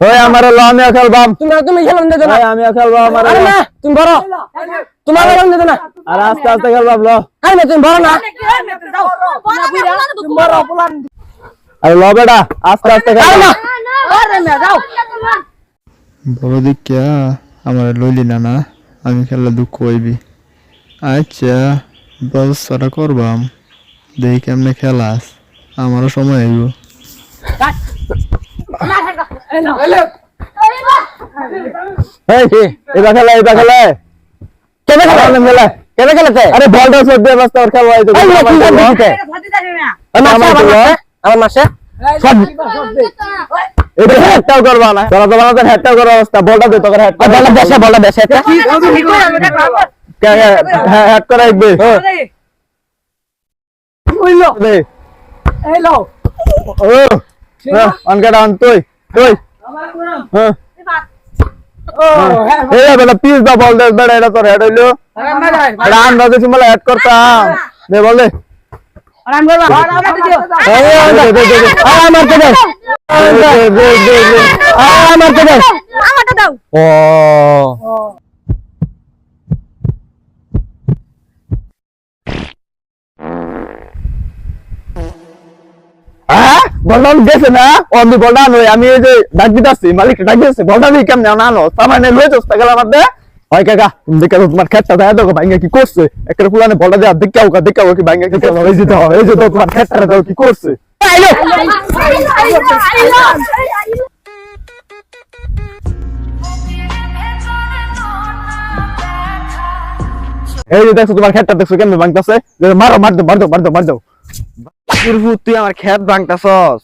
ওই আমার ল আমিও খেলবাম তুমি তুমি খেলাম না খেলবাম আমার আরে না তুমি বড়। তোমার খেলাম না আর আস্তে আস্তে খেলবাম ল আরে না তুমি বড় না। আরে ল বেটা আস্তে আস্তে আরে খেল না বড় আমার লইলি না না। আমি খেলা দুঃখ হইবি। আচ্ছা ব্যবস্থাটা করবাম। দেখি কেমনে খেলাস। আমারও সময় আইব এই এই এই? আমার মাসে হেডটাও করবা না তোরা তো হেডটাও করার অবস্থা বলটা দে তোকে হেড বলটা দেশে বলটা দেশে একটা হেড করা একবে দে ও অনকে ডান তুই তুই। হ্যাঁ এই বেটা পিস দা বল দে বেটা এটা তোর হেড হইল। আমরা যদি বলে হেড করতাম। দে বল দে। এই, এই, দে, দে, দে, দে। আরে আমার দে। ও। হ্যাঁ গেছে না? অন্ধি বলটা নই আমি এই যে ডাক দিতেছি মালিক ডাক দিতেছে বলটা নিয়ে কেমনে আনো মানে লয়ে যাস গেল আমার দে হয় কাকা দেখে তোমার খেটটা দেয় দেখো ভাঙ্গা কি করছে? একটা ফুলানে বলটা দেয়া দেখাও কা দেখাও কি ভাঙ্গা কি কেমন হয়ে যেতে হবে এই যে তো তোমার খেটটা দাও কি করছে? এই যে দেখছ তোমার খেটটা দেখছ কেমনে ভাঙতাছে? যে মারো মার দাও মার দাও মার দাও মার দাও। তুই আমার খেত ভাঙতাছস।